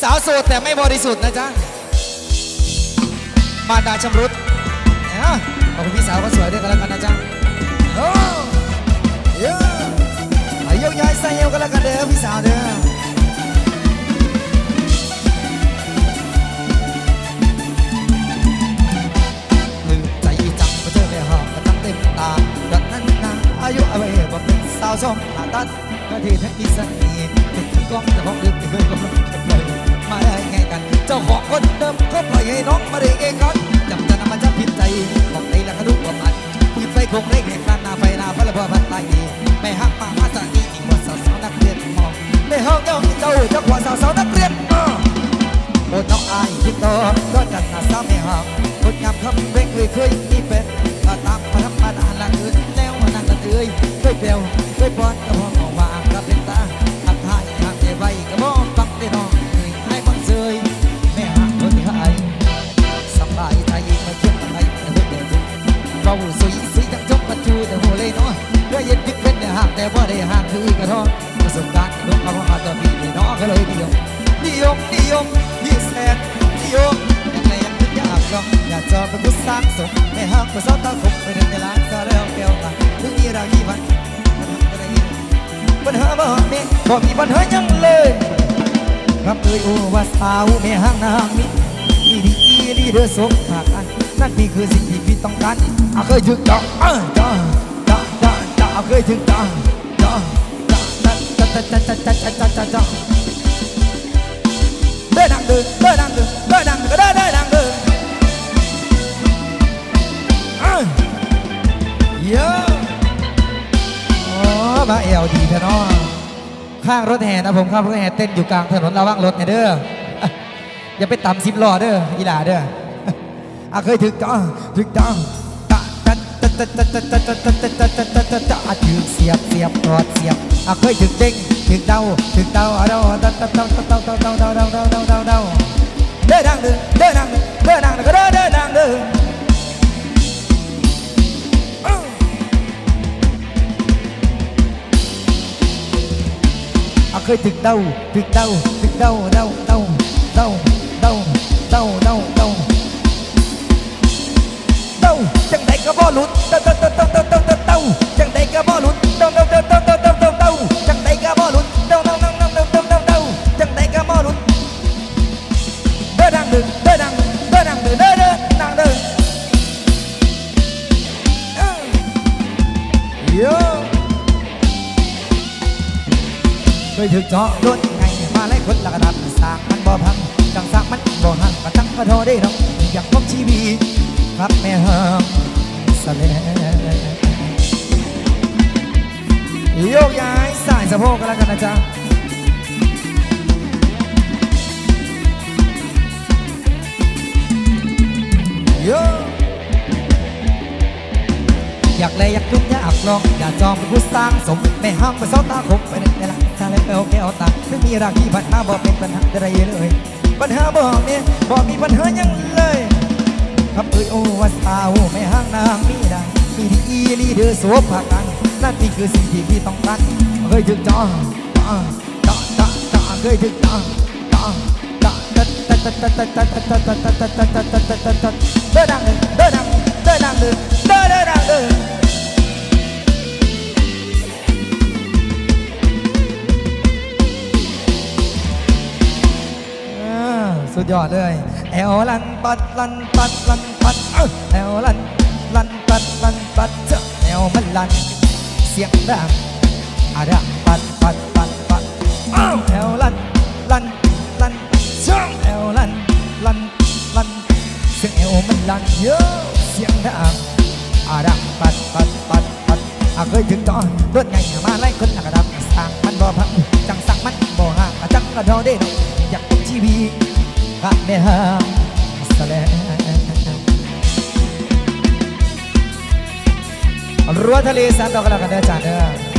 สาวโสดแต่ไม่บริสุทธิ์นะจ๊ะ มาดาชำรุดนะขอบคุณพี่สาวก็สวยด้วยกันแล้วกันนะจ๊ะโอ้เยอะอายุยายใส่เอวกันแล้วกันเด้อพี่สาวเด้อลืมใจจังมาเจอแม่หอมมาตั้งเต็มตาดังนั้นนะอายุอะไรบ่เป็นสาวสมหน้าตัดก็ที่แท้อีสันนี่ติดกล้องแต่ของลืมที่เคยกำลัง คนเดิมก็ปล่อยให้น้องมาได้เองก่อนจำจะนำมาจะผิดใจบอกในละกระดุกว่ามันปืนไฟคงเร่งเหตุการณ์หน้าไฟหน้าพระพพันตายดีไม่หักมามาจากนี้อีกว่าสาวๆนักเรียนมองไม่ห้องเจ้าเจ้าจ้าว่าสาวๆนักเรียนมองโอ้น้องอายคิดต่อก็จัดหน้าสาวไม่ห่างคนงามคำเร่งเคยเคยมีเป็นตามพระธรรมดาละอื่นแล้วนั่งกันเอ้ยเคยเปลวเคยปอนก็มาสวยสีจังจบมาจูแต่โหเลยเนาะเพื่อเย็นพิกเป็นแต่ห่างแต่ว่าได้ห่างคือกระท้อประสบการณ์ลงเขามาต่อปีนี่เนาะก็เลยเดียวนิยมนิยมยี่แสนนิยมยังไงยังไม่อยากลองอยากจะเป็นผู้สร้างสมไม่หักก็สาวตาคมไปเดินในร้านก็แล้วแก้วตาถึงมีราคีพันปัญหาบ่มีบ่มีปัญหายังเลยรับเอ้ยโอ้ว่าสาวไม่ห่างนางมีดีดีดีเด้อสมหากอัน นั่นนี่คือสิ่งที่พี่ต้องการอาเคยถึงจ้าจ้าจ้าจ้าจ้าเคยถึงจ้าจ้าจ้าจ้าจ้าจ้าจ้าจ้าจ้าจ้าจ้าเดินดังเดินเดินดังเดินเดินดังเดินเดินเดินดังเดินเอ้ยเยอะโอ้มาเอวดีแท้เนาะข้างรถแห่นะผมข้างรถแห่เต้นอยู่กลางถนนระวังรถเนี่ยเด้ออะอย่าไปต่ำสิบล้อเด้ออีหลาเด้อ อะเคยถึกจ้องถึกจ้องตะตะตะตะตะตะตะตะตะตะตะตะตะตะตะอะถึกเสียบเสียบกอดเสียบอะเคยถึกเด้งถึกเดาถึกเดาอะเดาเดาเดาเดาเดาเดาเดาเดาเดาเดาเดาเดาเดาเด้อดังเด้อเด้อดังเด้อเด้อดังเด้อก็เด้อเด้อดังเด้ออื้ออาเคยถึกเดาถึกเดาถึกเดาเดาเดาเดาเดาเดาเพับแม่ห้องสเลโยกย้ายสายสะโพกกันแล้วกันนะจ๊ะโยอยากเลยอยากยุ่งอยากลองอยากจองเป็นผู้สร้างสมไม่ห้ามไปซ้อตาคบไปในแต่ละชาเลนไปโอเคเอาตาไม่มีรักที่ปัญหาบอกเป็นปัญหาอะไรเลย ปัญหาบอกเนี่ยบอกมีปัญหายังเลย คำเอ่ยโอว่าสาวไม่ห้างนางมีดังมีที่อีลีเดือร์โซภากันนั่นนี่คือสิ่งที่พี่ต้องการเคยถึงจอจอจอจอเคยถึงจอจอจอเดินดังเดินดังเดินดังเดินดังเดินดังเดิน สุดยอดเลยแอวลันปัดลันปัดลันปัดเอ้าแอวลันลันปัดลันปัดเจ้าแอวมันลัน เสียงดังอะดังปัดปัดปัดปัดเอ้าแอวลันลันลันเจ้าแอวลันลันลันเสียงแอวมันลันเยอะเสียงดังอะดังปัดปัดปัดปัดอะเคยถึงตอนรถไงมาไล่คนหนักระดับสั่งมันบ่พังจังสั่งมันบ่ห่างจังกระโดดได้ดอกอยากเป็นชีวิ ตข้าแม่ห่างสแลรั้วทะเลสานดอกกระดางกันเด้อจ้าเด้อ